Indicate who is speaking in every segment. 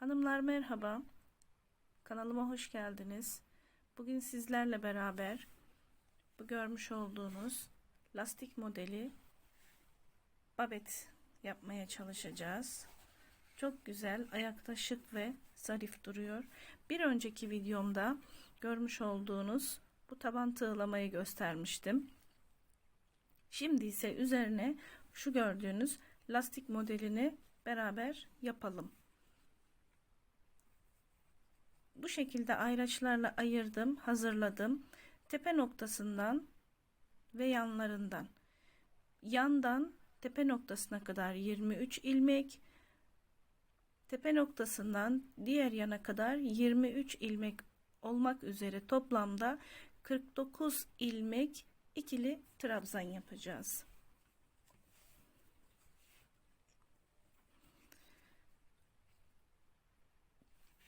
Speaker 1: Hanımlar merhaba. Kanalıma hoş geldiniz. Bugün sizlerle beraber bu görmüş olduğunuz lastik modeli babet yapmaya çalışacağız. Çok güzel, ayakta şık ve zarif duruyor. Bir önceki videomda görmüş olduğunuz bu taban tığlamayı göstermiştim. Şimdi ise üzerine şu gördüğünüz lastik modelini beraber yapalım. Bu şekilde ayraçlarla ayırdım, hazırladım. Tepe noktasından ve yanlarından yandan tepe noktasına kadar 23 ilmek tepe noktasından diğer yana kadar 23 ilmek olmak üzere toplamda 49 ilmek ikili trabzan yapacağız.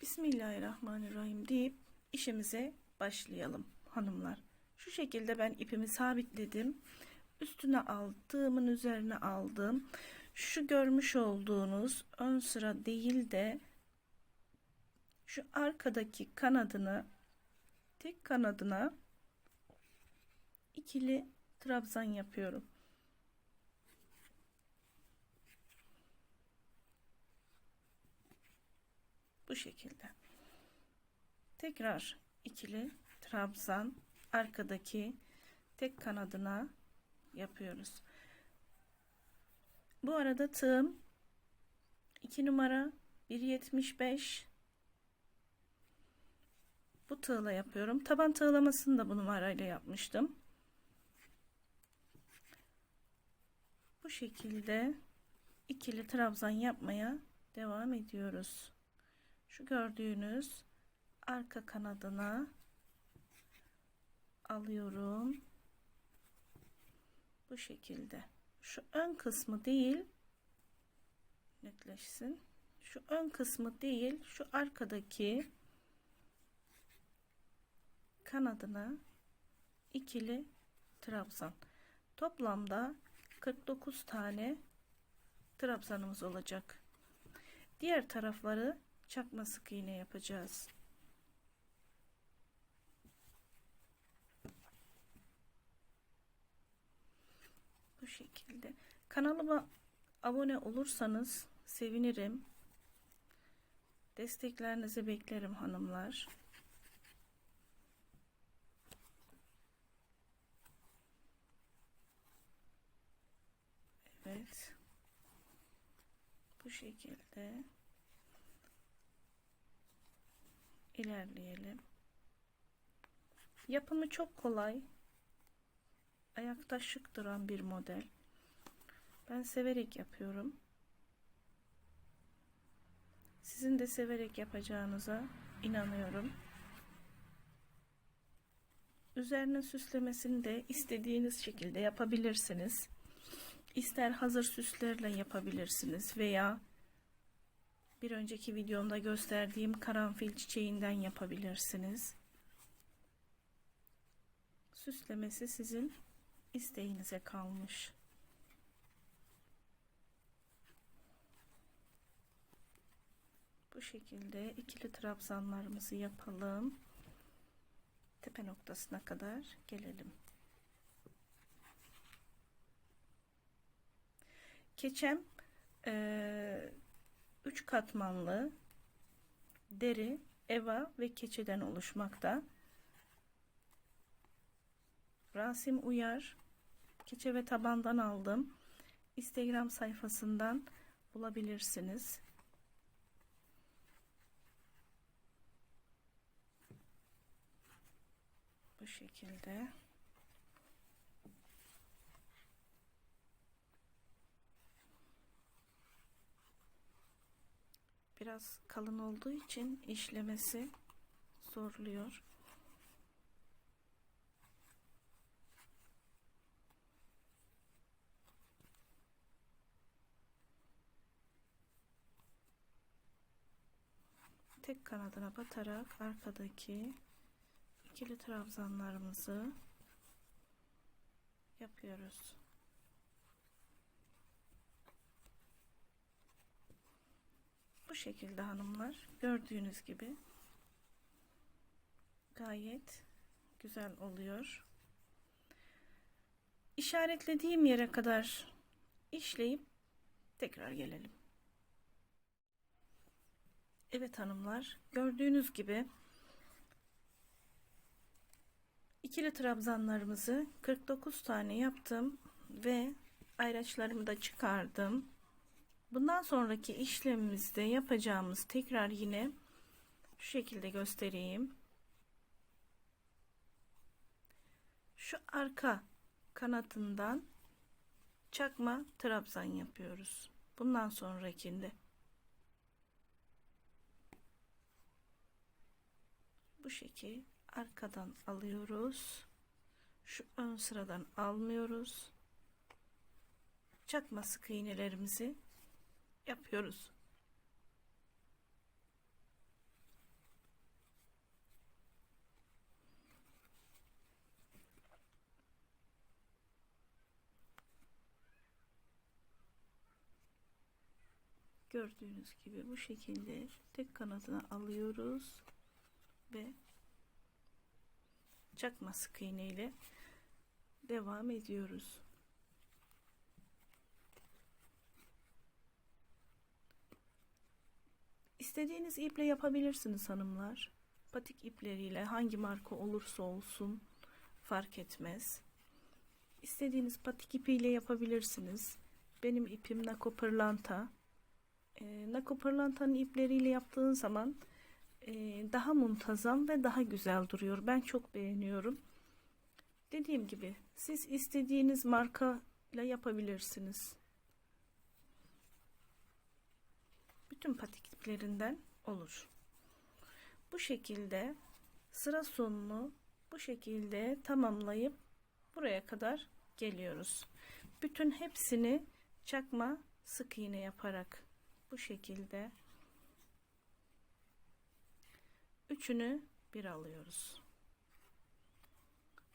Speaker 1: Bismillahirrahmanirrahim deyip işimize başlayalım hanımlar. Şu şekilde ben ipimi sabitledim. Üstüne aldığımın üzerine aldım. Şu görmüş olduğunuz ön sıra değil de şu arkadaki kanadını tek kanadına ikili trabzan yapıyorum. Bu şekilde. Tekrar ikili trabzan arkadaki tek kanadına yapıyoruz. Bu arada tığım 2 numara 1.75 bu tığla yapıyorum. Taban tığlamasını da bu numarayla yapmıştım. Bu şekilde ikili trabzan yapmaya devam ediyoruz. Şu gördüğünüz arka kanadına alıyorum. Bu şekilde. Şu ön kısmı değil netleşsin. Şu ön kısmı değil, şu arkadaki kanadına ikili trabzan. Toplamda 49 tane trabzanımız olacak. Diğer tarafları çakma sık iğne yapacağız. Bu şekilde. Kanalıma abone olursanız sevinirim. Desteklerinizi beklerim hanımlar. Evet. Bu şekilde ilerleyelim. Yapımı çok kolay. Ayakta şık duran bir model. Ben severek yapıyorum. Sizin de severek yapacağınıza inanıyorum. Üzerine süslemesini de istediğiniz şekilde yapabilirsiniz. İster hazır süslerle yapabilirsiniz veya bir önceki videomda gösterdiğim karanfil çiçeğinden yapabilirsiniz. Süslemesi sizin isteğinize kalmış. Bu şekilde ikili trabzanlarımızı yapalım. Tepe noktasına kadar gelelim. Keçem e, 3 katmanlı deri, eva ve keçeden oluşmakta. Rasim Uyar keçe ve tabandan aldım. Instagram sayfasından bulabilirsiniz. Bu şekilde. Biraz kalın olduğu için işlemesi zorluyor. tek kanadına batarak arkadaki ikili trabzanlarımızı yapıyoruz. Bu şekilde hanımlar gördüğünüz gibi gayet güzel oluyor. İşaretlediğim yere kadar işleyip tekrar gelelim. Evet hanımlar gördüğünüz gibi ikili trabzanlarımızı 49 tane yaptım ve ayraçlarımı da çıkardım. Bundan sonraki işlemimizde yapacağımız tekrar yine şu şekilde göstereyim. Şu arka kanatından çakma trabzan yapıyoruz. Bundan sonrakinde bu şekil arkadan alıyoruz. Şu ön sıradan almıyoruz. Çakma sık iğnelerimizi yapıyoruz. Gördüğünüz gibi bu şekilde tek kanadını alıyoruz ve çakma sık iğne ile devam ediyoruz. İstediğiniz iple yapabilirsiniz hanımlar. Patik ipleriyle hangi marka olursa olsun fark etmez. İstediğiniz patik ipiyle yapabilirsiniz. Benim ipim Nako Pırlanta. E, Nako Pırlanta'nın ipleriyle yaptığın zaman e, daha muntazam ve daha güzel duruyor. Ben çok beğeniyorum. Dediğim gibi siz istediğiniz marka ile yapabilirsiniz. Bütün patik iplerinden olur. Bu şekilde sıra sonunu bu şekilde tamamlayıp buraya kadar geliyoruz. Bütün hepsini çakma sık iğne yaparak bu şekilde üçünü bir alıyoruz.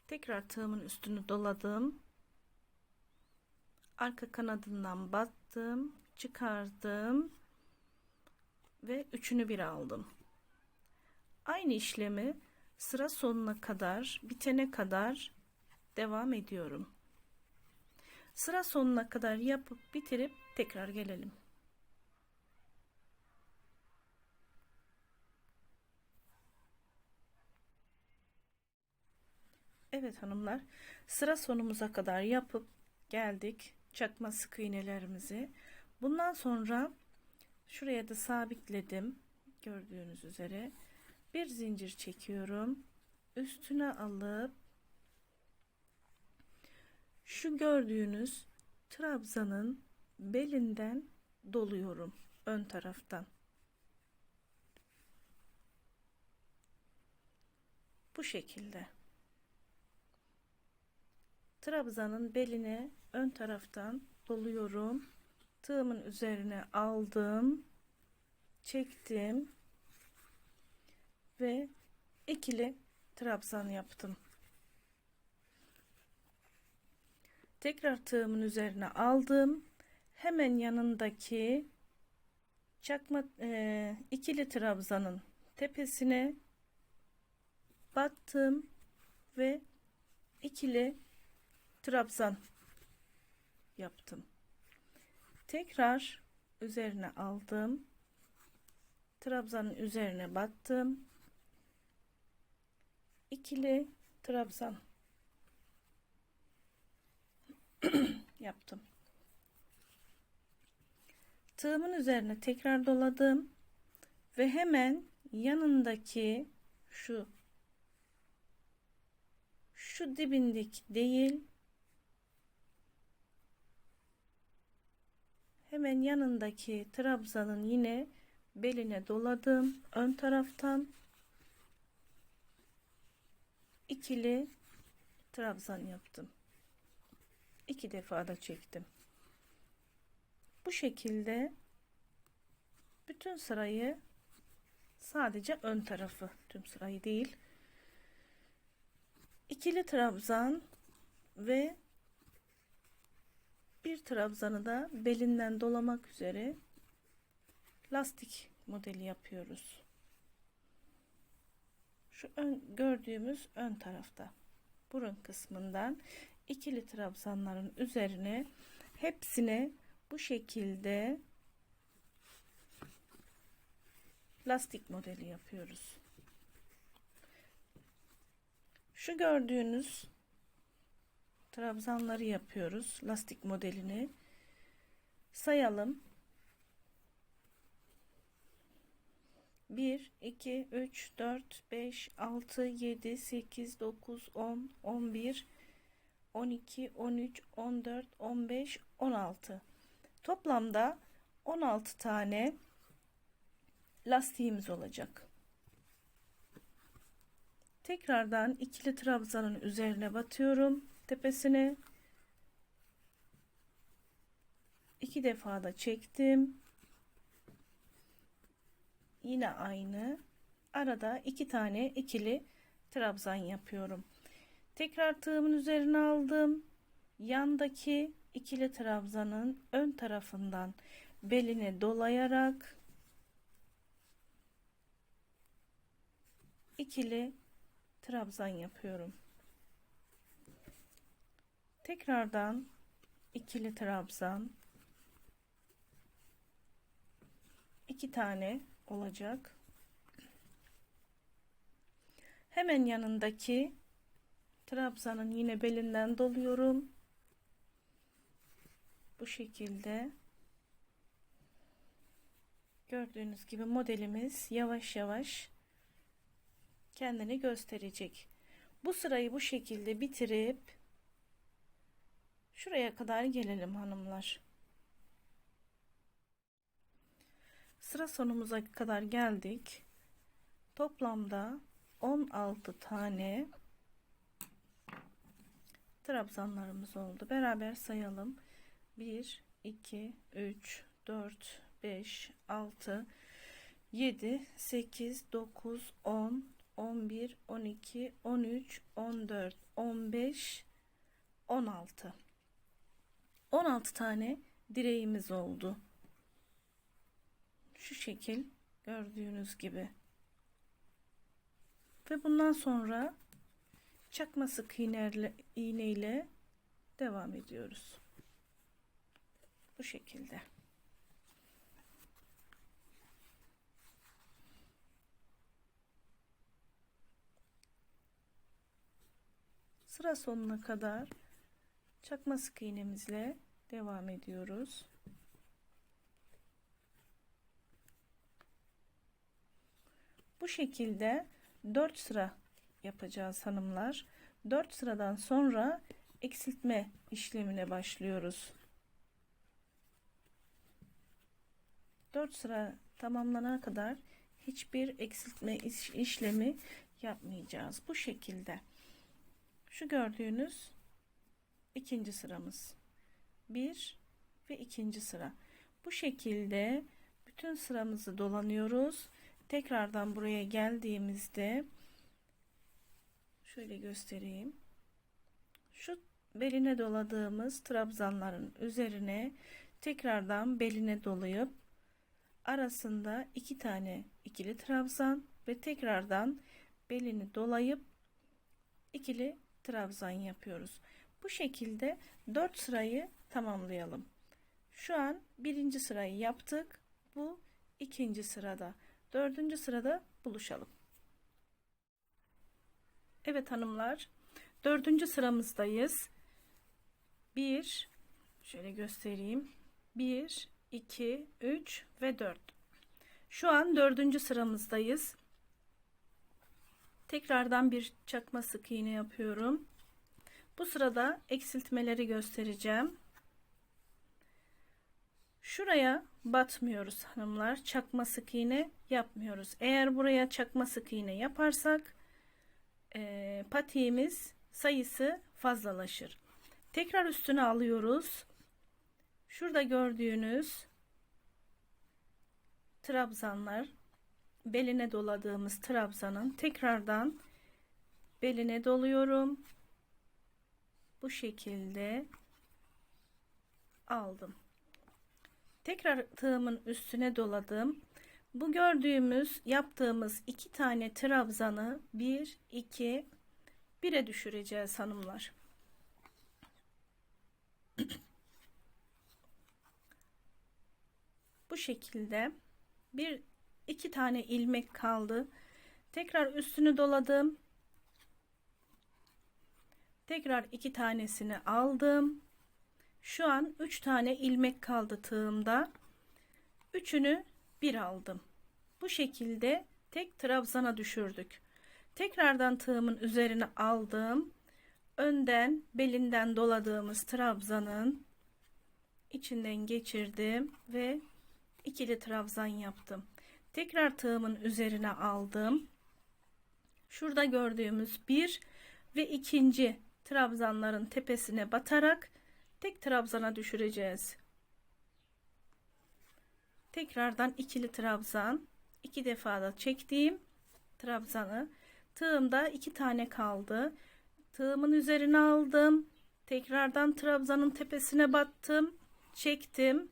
Speaker 1: Tekrar tığımın üstünü doladım. Arka kanadından battım, çıkardım ve üçünü bir aldım. Aynı işlemi sıra sonuna kadar, bitene kadar devam ediyorum. Sıra sonuna kadar yapıp bitirip tekrar gelelim. Evet hanımlar sıra sonumuza kadar yapıp geldik çakma sık iğnelerimizi. Bundan sonra şuraya da sabitledim gördüğünüz üzere. Bir zincir çekiyorum. Üstüne alıp şu gördüğünüz trabzanın belinden doluyorum ön taraftan. Bu şekilde. Trabzanın beline ön taraftan doluyorum tığımın üzerine aldım çektim ve ikili trabzan yaptım tekrar tığımın üzerine aldım hemen yanındaki çakma e, ikili trabzanın tepesine battım ve ikili trabzan yaptım. Tekrar üzerine aldım. Trabzanın üzerine battım. İkili trabzan yaptım. Tığımın üzerine tekrar doladım ve hemen yanındaki şu şu dibindik değil hemen yanındaki trabzanın yine beline doladım. Ön taraftan ikili trabzan yaptım. İki defa da çektim. Bu şekilde bütün sırayı sadece ön tarafı tüm sırayı değil ikili trabzan ve bir trabzanı da belinden dolamak üzere lastik modeli yapıyoruz. Şu ön, gördüğümüz ön tarafta burun kısmından ikili trabzanların üzerine hepsine bu şekilde lastik modeli yapıyoruz. Şu gördüğünüz trabzanları yapıyoruz. Lastik modelini sayalım. 1 2 3 4 5 6 7 8 9 10 11 12 13 14 15 16 toplamda 16 tane lastiğimiz olacak. Tekrardan ikili trabzanın üzerine batıyorum tepesine. iki defa da çektim. Yine aynı. Arada iki tane ikili trabzan yapıyorum. Tekrar tığımın üzerine aldım. Yandaki ikili trabzanın ön tarafından beline dolayarak ikili trabzan yapıyorum. Tekrardan ikili trabzan iki tane olacak. Hemen yanındaki trabzanın yine belinden doluyorum. Bu şekilde gördüğünüz gibi modelimiz yavaş yavaş kendini gösterecek. Bu sırayı bu şekilde bitirip şuraya kadar gelelim hanımlar. Sıra sonumuza kadar geldik. Toplamda 16 tane trabzanlarımız oldu. Beraber sayalım. 1 2 3 4 5 6 7 8 9 10 11 12 13 14 15 16 16 tane direğimiz oldu. Şu şekil gördüğünüz gibi. Ve bundan sonra çakma sık iğneyle, iğne ile devam ediyoruz. Bu şekilde. Sıra sonuna kadar çakma sık iğnemizle devam ediyoruz Bu şekilde 4 sıra yapacağız hanımlar. 4 sıradan sonra eksiltme işlemine başlıyoruz. 4 sıra tamamlanana kadar hiçbir eksiltme iş, işlemi yapmayacağız. Bu şekilde. Şu gördüğünüz ikinci sıramız. Bir ve ikinci sıra. Bu şekilde bütün sıramızı dolanıyoruz tekrardan buraya geldiğimizde şöyle göstereyim. Şu beline doladığımız trabzanların üzerine tekrardan beline dolayıp arasında iki tane ikili trabzan ve tekrardan belini dolayıp ikili trabzan yapıyoruz. Bu şekilde 4 sırayı tamamlayalım. Şu an birinci sırayı yaptık. Bu ikinci sırada. Dördüncü sırada buluşalım. Evet hanımlar. Dördüncü sıramızdayız. Bir, şöyle göstereyim. Bir, iki, üç ve dört. Şu an dördüncü sıramızdayız. Tekrardan bir çakma sık iğne yapıyorum. Bu sırada eksiltmeleri göstereceğim. Şuraya batmıyoruz hanımlar. Çakma sık iğne yapmıyoruz. Eğer buraya çakma sık iğne yaparsak e, patiğimiz sayısı fazlalaşır. Tekrar üstüne alıyoruz. Şurada gördüğünüz trabzanlar beline doladığımız trabzanın tekrardan beline doluyorum. Bu şekilde aldım. Tekrar tığımın üstüne doladım. Bu gördüğümüz yaptığımız iki tane trabzanı 1 2 1'e düşüreceğiz hanımlar. Bu şekilde bir iki tane ilmek kaldı. Tekrar üstünü doladım. Tekrar iki tanesini aldım. Şu an üç tane ilmek kaldı tığımda. Üçünü bir aldım. Bu şekilde tek trabzana düşürdük. Tekrardan tığımın üzerine aldım. Önden belinden doladığımız trabzanın içinden geçirdim ve ikili trabzan yaptım. Tekrar tığımın üzerine aldım. Şurada gördüğümüz bir ve ikinci trabzanların tepesine batarak tek trabzana düşüreceğiz. Tekrardan ikili trabzan iki defa da çektiğim trabzanı tığımda iki tane kaldı. Tığımın üzerine aldım. Tekrardan trabzanın tepesine battım. Çektim.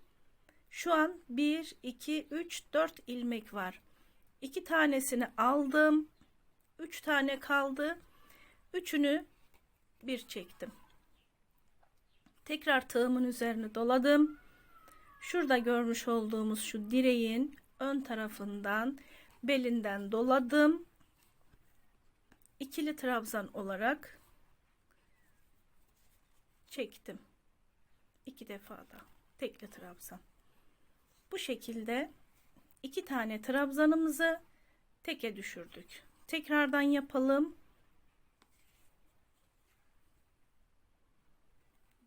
Speaker 1: Şu an 1, 2, 3, 4 ilmek var. 2 tanesini aldım. 3 tane kaldı. Üçünü bir çektim. Tekrar tığımın üzerine doladım. Şurada görmüş olduğumuz şu direğin ön tarafından belinden doladım. İkili trabzan olarak çektim. İki defa da tekli trabzan. Bu şekilde iki tane trabzanımızı teke düşürdük. Tekrardan yapalım.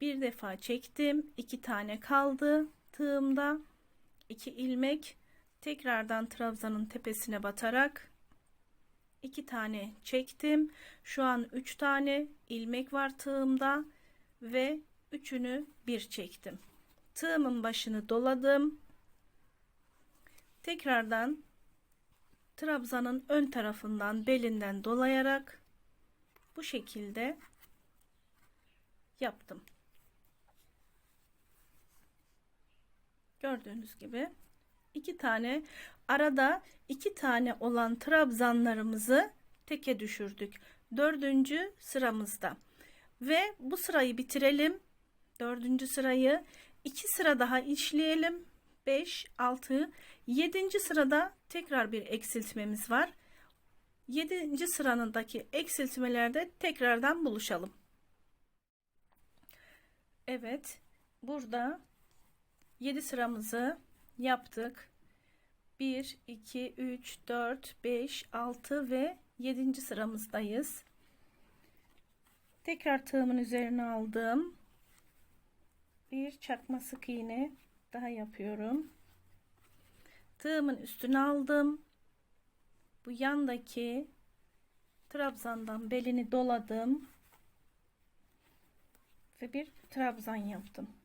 Speaker 1: Bir defa çektim. iki tane kaldı tığımda. iki ilmek tekrardan trabzanın tepesine batarak iki tane çektim. Şu an üç tane ilmek var tığımda ve üçünü bir çektim. Tığımın başını doladım. Tekrardan trabzanın ön tarafından belinden dolayarak bu şekilde yaptım. Gördüğünüz gibi iki tane arada iki tane olan trabzanlarımızı teke düşürdük. Dördüncü sıramızda ve bu sırayı bitirelim. Dördüncü sırayı iki sıra daha işleyelim. 5, 6, 7. sırada tekrar bir eksiltmemiz var. 7. sıranındaki eksiltmelerde tekrardan buluşalım. Evet, burada 7 sıramızı yaptık. 1, 2, 3, 4, 5, 6 ve 7. sıramızdayız. Tekrar tığımın üzerine aldım. Bir çakma sık iğne daha yapıyorum. Tığımın üstüne aldım. Bu yandaki trabzandan belini doladım. Ve bir trabzan yaptım.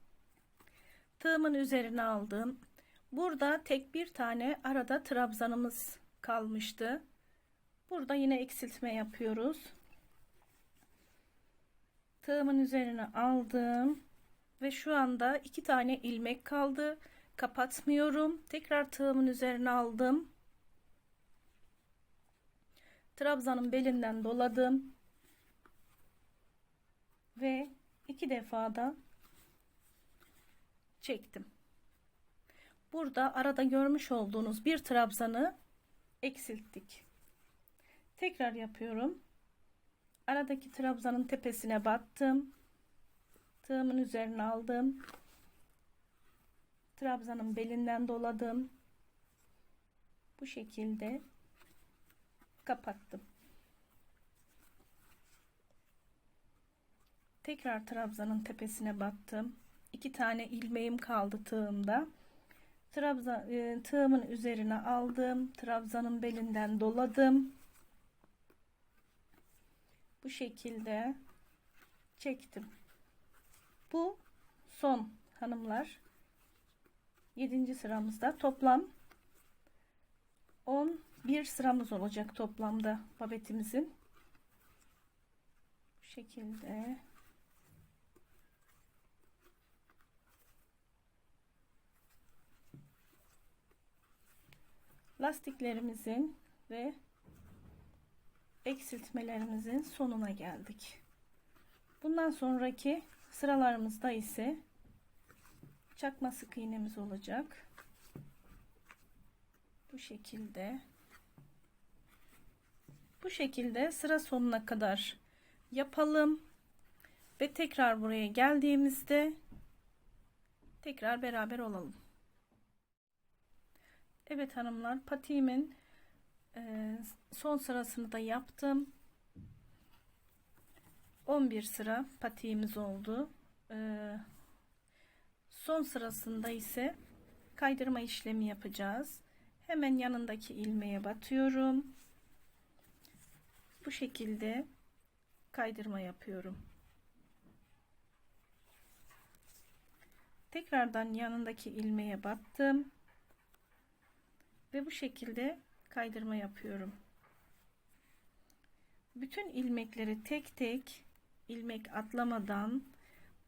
Speaker 1: Tığımın üzerine aldım. Burada tek bir tane arada trabzanımız kalmıştı. Burada yine eksiltme yapıyoruz. Tığımın üzerine aldım ve şu anda iki tane ilmek kaldı kapatmıyorum tekrar tığımın üzerine aldım trabzanın belinden doladım ve iki defa da çektim. Burada arada görmüş olduğunuz bir trabzanı eksilttik. Tekrar yapıyorum. Aradaki trabzanın tepesine battım. Tığımın üzerine aldım. Trabzanın belinden doladım. Bu şekilde kapattım. Tekrar trabzanın tepesine battım iki tane ilmeğim kaldı tığımda. Trabzan e, tığımın üzerine aldım. Trabzanın belinden doladım. Bu şekilde çektim. Bu son hanımlar. 7. sıramızda toplam 11 sıramız olacak toplamda babetimizin. Bu şekilde lastiklerimizin ve eksiltmelerimizin sonuna geldik. Bundan sonraki sıralarımızda ise çakma sık iğnemiz olacak. Bu şekilde bu şekilde sıra sonuna kadar yapalım ve tekrar buraya geldiğimizde tekrar beraber olalım. Evet hanımlar patiğimin e, son sırasını da yaptım. 11 sıra patiğimiz oldu. E, son sırasında ise kaydırma işlemi yapacağız. Hemen yanındaki ilmeğe batıyorum. Bu şekilde kaydırma yapıyorum. Tekrardan yanındaki ilmeğe battım. Ve bu şekilde kaydırma yapıyorum. Bütün ilmekleri tek tek ilmek atlamadan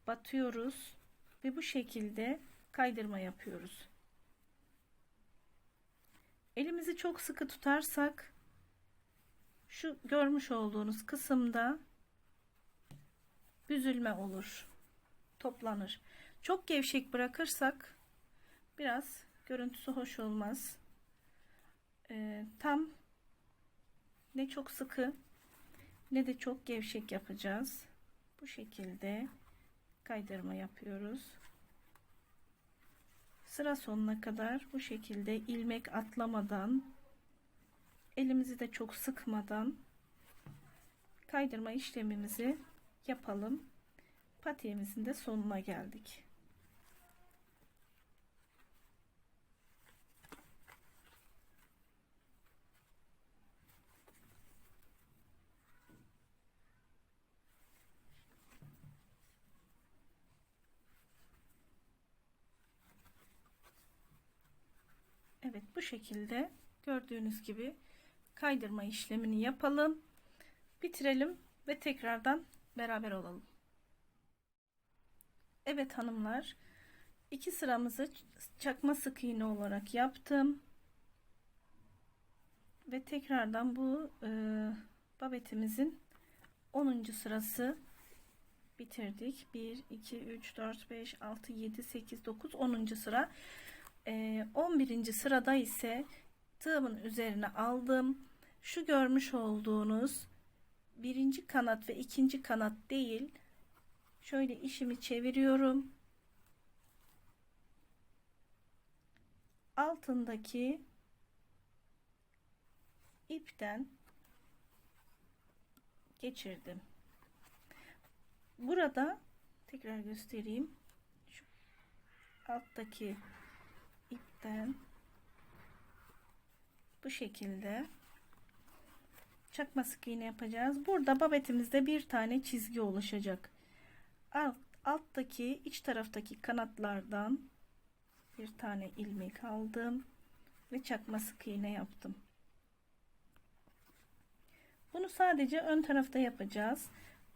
Speaker 1: batıyoruz ve bu şekilde kaydırma yapıyoruz. Elimizi çok sıkı tutarsak şu görmüş olduğunuz kısımda büzülme olur. Toplanır. Çok gevşek bırakırsak biraz görüntüsü hoş olmaz. Ee, tam ne çok sıkı ne de çok gevşek yapacağız. Bu şekilde kaydırma yapıyoruz. Sıra sonuna kadar bu şekilde ilmek atlamadan elimizi de çok sıkmadan kaydırma işlemimizi yapalım. Patiğimizin de sonuna geldik. Evet bu şekilde gördüğünüz gibi kaydırma işlemini yapalım. Bitirelim ve tekrardan beraber olalım. Evet hanımlar iki sıramızı çakma sık iğne olarak yaptım. Ve tekrardan bu e, babetimizin 10. sırası bitirdik. 1 2 3 4 5 6 7 8 9 10. sıra. E, 11. sırada ise tığımın üzerine aldım. Şu görmüş olduğunuz birinci kanat ve ikinci kanat değil. Şöyle işimi çeviriyorum. Altındaki ipten geçirdim. Burada tekrar göstereyim. Şu alttaki ipten bu şekilde çakma sık iğne yapacağız. Burada babetimizde bir tane çizgi oluşacak. Alt, alttaki iç taraftaki kanatlardan bir tane ilmek aldım ve çakma sık iğne yaptım. Bunu sadece ön tarafta yapacağız.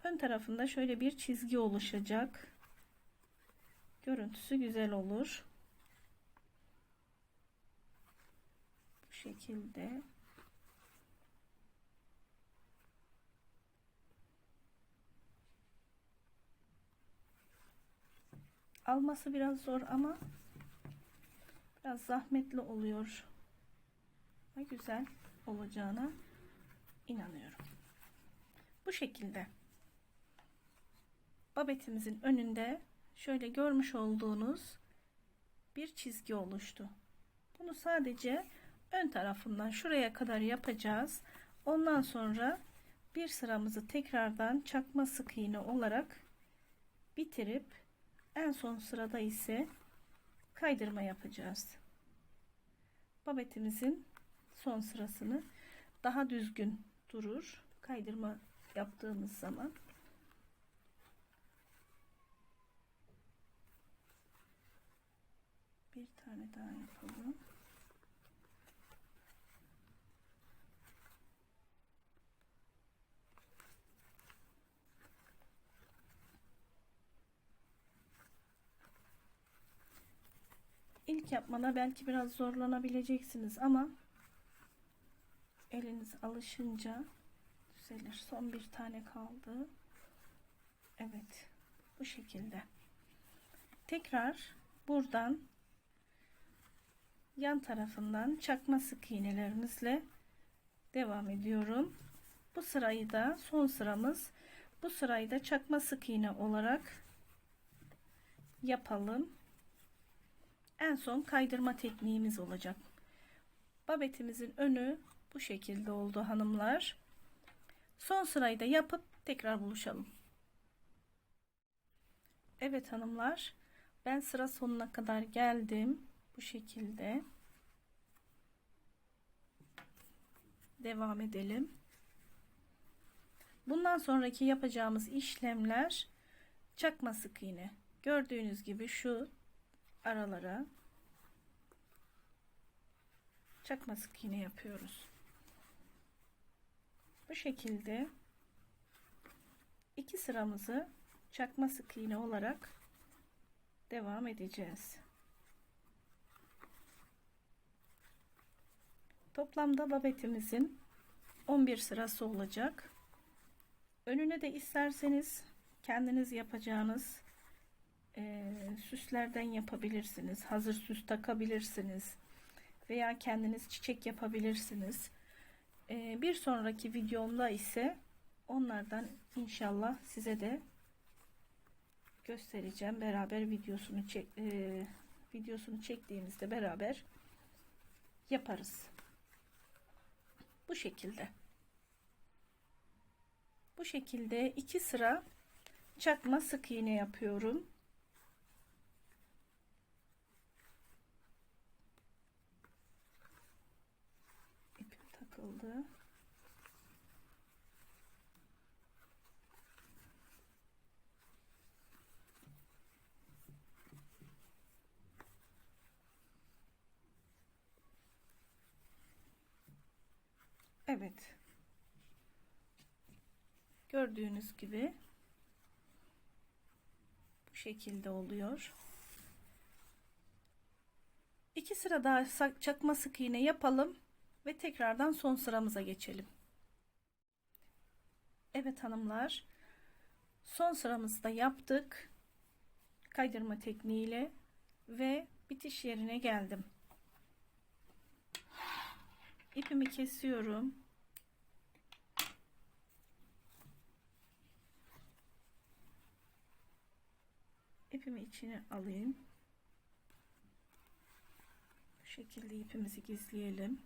Speaker 1: Ön tarafında şöyle bir çizgi oluşacak. Görüntüsü güzel olur. Şekilde. Alması biraz zor ama biraz zahmetli oluyor. Ve güzel olacağına inanıyorum. Bu şekilde babetimizin önünde şöyle görmüş olduğunuz bir çizgi oluştu. Bunu sadece ön tarafından şuraya kadar yapacağız. Ondan sonra bir sıramızı tekrardan çakma sık iğne olarak bitirip en son sırada ise kaydırma yapacağız. Babetimizin son sırasını daha düzgün durur. Kaydırma yaptığımız zaman bir tane daha yapalım. İlk yapmada belki biraz zorlanabileceksiniz ama Eliniz alışınca düzelir. Son bir tane kaldı. Evet. Bu şekilde. Tekrar buradan yan tarafından çakma sık iğnelerimizle devam ediyorum. Bu sırayı da son sıramız. Bu sırayı da çakma sık iğne olarak yapalım. En son kaydırma tekniğimiz olacak. Babetimizin önü bu şekilde oldu hanımlar. Son sırayı da yapıp tekrar buluşalım. Evet hanımlar. Ben sıra sonuna kadar geldim. Bu şekilde. Devam edelim. Bundan sonraki yapacağımız işlemler çakma sık iğne. Gördüğünüz gibi şu aralara çakma sık iğne yapıyoruz. Bu şekilde iki sıramızı çakma sık iğne olarak devam edeceğiz. Toplamda babetimizin 11 sırası olacak. Önüne de isterseniz kendiniz yapacağınız e, süslerden yapabilirsiniz. Hazır süs takabilirsiniz. Veya kendiniz çiçek yapabilirsiniz. E, bir sonraki videomda ise onlardan inşallah size de göstereceğim. Beraber videosunu çek e, videosunu çektiğimizde beraber yaparız. Bu şekilde. Bu şekilde iki sıra çakma sık iğne yapıyorum. İpim takıldı. Evet. Gördüğünüz gibi bu şekilde oluyor. İki sıra daha çakma sık iğne yapalım ve tekrardan son sıramıza geçelim. Evet hanımlar. Son sıramızı da yaptık. Kaydırma tekniğiyle ve bitiş yerine geldim. İpimi kesiyorum. ipimi içine alayım. Bu şekilde ipimizi gizleyelim.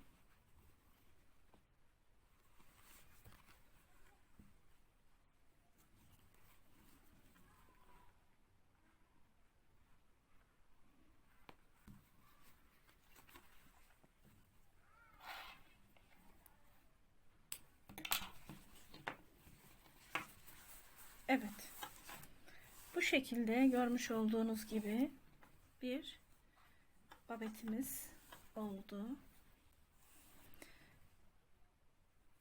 Speaker 1: Evet şekilde görmüş olduğunuz gibi bir babetimiz oldu.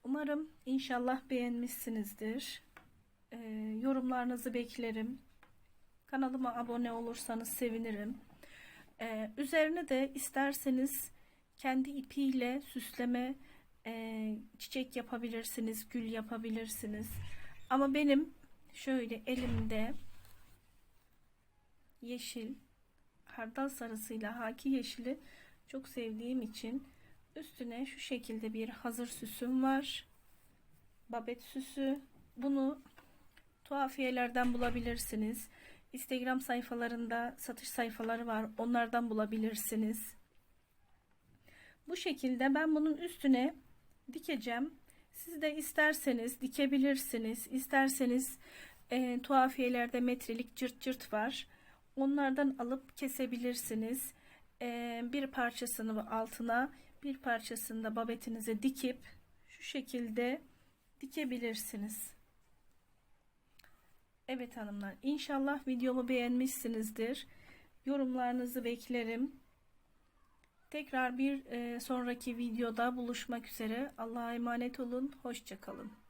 Speaker 1: Umarım inşallah beğenmişsinizdir. Ee, yorumlarınızı beklerim. Kanalıma abone olursanız sevinirim. Ee, üzerine de isterseniz kendi ipiyle süsleme e, çiçek yapabilirsiniz, gül yapabilirsiniz. Ama benim şöyle elimde yeşil hardal sarısıyla haki yeşili çok sevdiğim için üstüne şu şekilde bir hazır süsüm var. Babet süsü. Bunu tuhafiyelerden bulabilirsiniz. Instagram sayfalarında satış sayfaları var. Onlardan bulabilirsiniz. Bu şekilde ben bunun üstüne dikeceğim. Siz de isterseniz dikebilirsiniz. İsterseniz e, tuhafiyelerde metrelik cırt cırt var. Onlardan alıp kesebilirsiniz. Ee, bir parçasını altına bir parçasını da babetinize dikip şu şekilde dikebilirsiniz. Evet hanımlar inşallah videomu beğenmişsinizdir. Yorumlarınızı beklerim. Tekrar bir sonraki videoda buluşmak üzere. Allah'a emanet olun. Hoşçakalın.